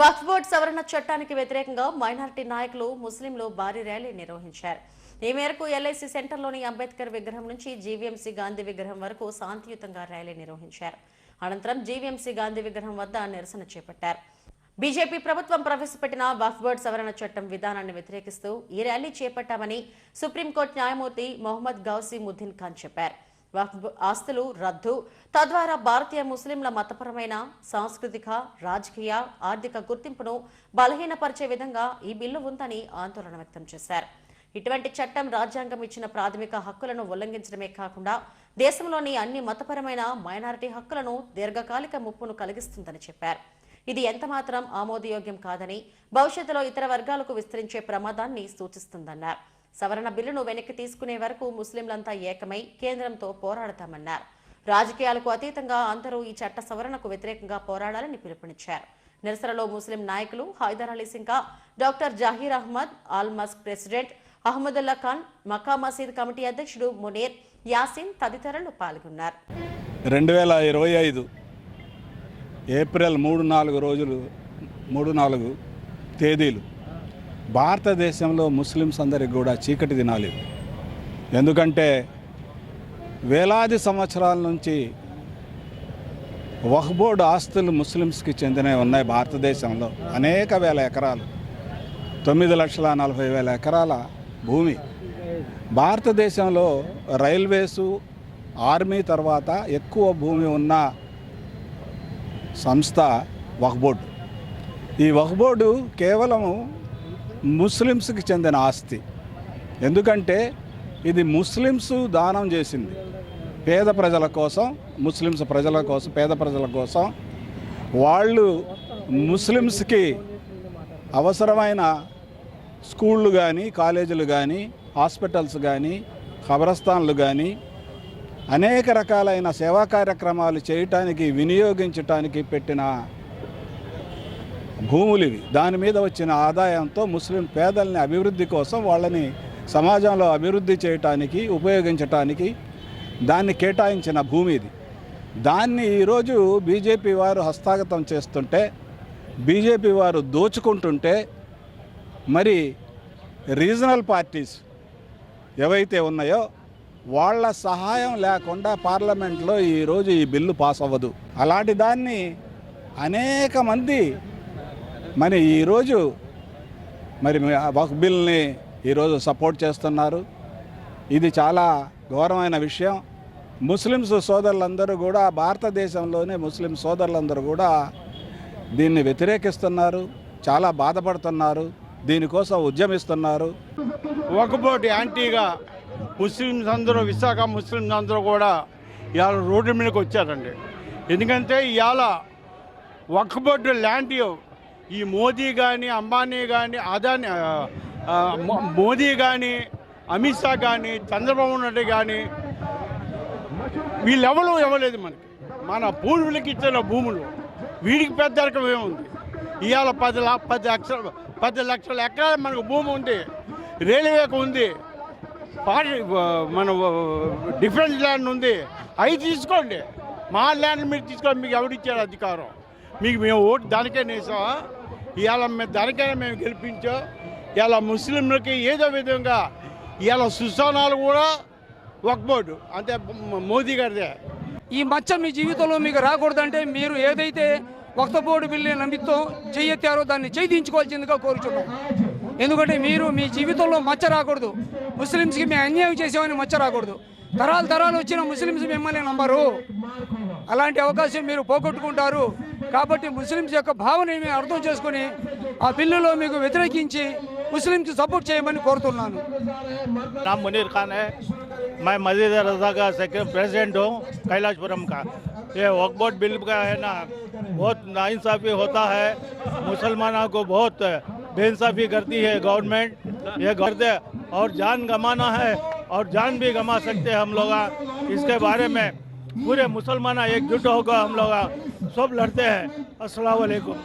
వక్ఫ్ board సవరణ చట్టానికి వ్యతిరేకంగా మైనార్టీ నాయకులు ముస్లింలు భారీ ర్యాలీ నిర్వహించారు. ఈ మేరకు ఎల్ఐసి సెంటర్లోని అంబేద్కర్ విగ్రహం నుంచి జీవీఎంసీ గాంధీ విగ్రహం వరకు శాంతియుతంగా ర్యాలీ నిర్వహించారు. అనంతరం జీవీఎంసీ గాంధీ విగ్రహం వద్ద నిరసన చేపట్టారు. బీజేపీ ప్రభుత్వం ప్రవేశపెట్టిన వక్ఫ్ బోర్డు సవరణ చట్టం విధానాన్ని వ్యతిరేకిస్తూ ఈ ర్యాలీ చేపట్టామని సుప్రీంకోర్టు న్యాయమూర్తి మొహమ్మద్ గౌసీ ముద్దీన్ ఖాన్ చెప్పారు. ఆస్తులు రద్దు తద్వారా భారతీయ ముస్లింల మతపరమైన సాంస్కృతిక రాజకీయ ఆర్థిక గుర్తింపును బలహీనపరిచే విధంగా ఈ బిల్లు ఉందని ఆందోళన వ్యక్తం చేశారు. ఇటువంటి చట్టం రాజ్యాంగం ఇచ్చిన ప్రాథమిక హక్కులను ఉల్లంఘించడమే కాకుండా దేశంలోని అన్ని మతపరమైన మైనారిటీ హక్కులను దీర్ఘకాలిక ముప్పును కలిగిస్తుందని చెప్పారు. ఇది ఎంతమాత్రం ఆమోదయోగ్యం కాదని భవిష్యత్తులో ఇతర వర్గాలకు విస్తరించే ప్రమాదాన్ని సూచిస్తుందన్నారు. సవరణ బిల్లును వెనక్కి తీసుకునే వరకు ముస్లింలంతా ఏకమై కేంద్రంతో పోరాడతామన్నారు. రాజకీయాలకు అతీతంగా అందరూ ఈ చట్ట సవరణకు వ్యతిరేకంగా పోరాడాలని పిలుపునిచ్చారు. నిరసనలో ముస్లిం నాయకులు Haider Ali Simka doctor Zaheer Ahmed all mosque president Ahmadullah Khan Mecca Masjid committee అధ్యక్షుడు మునీర్ యాసిన్ తదితరులు పాల్గొన్నారు. రెండు వేల ఇరవై ఐదు ఏప్రిల్ మూడు నాలుగు రోజులు మూడు నాలుగు తేదీలు భారతదేశంలో ముస్లిమ్స్ అందరికి కూడా చీకటి తినాలి ఎందుకంటే వేలాది సంవత్సరాల నుంచి వహ్బోర్డ్ ఆస్తులు ముస్లిమ్స్కి చెందినవి ఉన్నాయి భారతదేశంలో. అనేక వేల ఎకరాలు. తొమ్మిది లక్షల నలభై వేల ఎకరాల భూమి. భారతదేశంలో రైల్వేసు ఆర్మీ తర్వాత ఎక్కువ భూమి ఉన్న సంస్థ వక్బోర్డు ఈ వక్బోర్డు కేవలము ముస్లిమ్స్కి చెందిన ఆస్తి. ఎందుకంటే ఇది ముస్లిమ్స్ దానం చేసింది. పేద ప్రజల కోసం ముస్లిమ్స్ ప్రజల కోసం పేద ప్రజల కోసం వాళ్ళు ముస్లిమ్స్కి అవసరమైన స్కూళ్ళు కానీ కాలేజీలు కానీ హాస్పిటల్స్ కానీ ఖబరస్థాన్లు కానీ అనేక రకాలైన సేవా కార్యక్రమాలు చేయటానికి వినియోగించటానికి పెట్టిన భూములు ఇవి. దాని మీద వచ్చిన ఆదాయంతో ముస్లిం పేదల్ని అభివృద్ధి కోసం వాళ్ళని సమాజంలో అభివృద్ధి చేయటానికి ఉపయోగించటానికి దాన్ని కేటాయించిన భూమి ఇది. దాన్ని ఈరోజు బీజేపీ వారు హస్తాగతం చేస్తుంటే బీజేపీ వారు దోచుకుంటుంటే మరి రీజనల్ పార్టీస్ ఏవైతే ఉన్నాయో వాళ్ళ సహాయం లేకుండా పార్లమెంట్లో ఈరోజు ఈ బిల్లు పాస్ అవ్వదు. అలాంటి దాన్ని అనేక మంది మరి ఈరోజు మరి వక్ బిల్ని ఈరోజు సపోర్ట్ చేస్తున్నారు. ఇది చాలా ఘోరమైన విషయం. ముస్లిమ్స్ సోదరులందరూ కూడా భారతదేశంలోనే ముస్లిం సోదరులందరూ కూడా దీన్ని వ్యతిరేకిస్తున్నారు. చాలా బాధపడుతున్నారు. దీనికోసం ఉద్యమిస్తున్నారు. వక్బోర్డు యాంటీగా ముస్లిమ్స్ అందరూ విశాఖ ముస్లిమ్స్ అందరూ కూడా ఇవాళ రోడ్డు మీదకి వచ్చారండి. ఎందుకంటే ఇవాళ వక్బోర్డు ల్యాండ్ ఈ మోదీ కానీ అంబానీ కానీ అదాని మోదీ కానీ అమిత్ షా కానీ చంద్రబాబు నాయుడు కానీ వీళ్ళెవరు ఇవ్వలేదు మనకి. మన పూర్వీకులకి ఇచ్చిన భూములు వీడికి పెద్ద రకం ఏముంది? ఇవాళ పది లా పది లక్షల పది లక్షల ఎకరాల మనకు భూమి ఉంది రైల్వేకు ఉంది పార్టీ మన డిఫరెంట్ ల్యాండ్ ఉంది అవి తీసుకోండి. మా ల్యాండ్ మీరు తీసుకోండి మీకు ఎవరిచ్చారు అధికారం? మీకు మేము ఓటు దానికే నేసా ఇవాళ మేము దానికైనా మేము గెలిపించాం. ఇలా ముస్లింలకి ఏదో విధంగా ఇలా సుశానాలు కూడా వక్బోర్డు. అంటే మోదీ గారిదే. ఈ మచ్చ మీ జీవితంలో మీకు రాకూడదంటే మీరు ఏదైతే వక్తపోడు బిల్లు నమ్మితో చేయెత్తారో దాన్ని చేయించుకోవాల్సిందిగా కోరుచున్నాం. ఎందుకంటే మీరు మీ జీవితంలో మచ్చ రాకూడదు. ముస్లిమ్స్కి మేము అన్యాయం చేసామని మచ్చ రాకూడదు. తరాలు తరాలు వచ్చిన ముస్లిమ్స్ మిమ్మల్ని నమ్మరు అలాంటి అవకాశం మీరు పోగొట్టుకుంటారు కాబట్టి ముస్లిమ్స్ యొక్క భావనని అర్థం చేసుకుని ఆ బిల్లులో మీకు వ్యతిరేకించి ముస్లింకి సపోర్ట్ చేయమని కోరుతున్నాను नाम मुनीर खान है मैं मस्जिद रजा का सेक्रेटरी प्रेसिडेंट हूँ कैलाशपुरम का ये वक्फ बोर्ड बिल का है ना बहुत नाइंसाफ़ी होता है मुसलमानों को बहुत बेइंसाफ़ी करती है गवर्नमेंट ये करते और जान गंवाना है और जान भी गंवा सकते हैं हम लोग। इसके बारे में पूरे मुसलमान एकजुट होकर हम लोग सब लड़ते हैं। अस्सलाम वालेकुम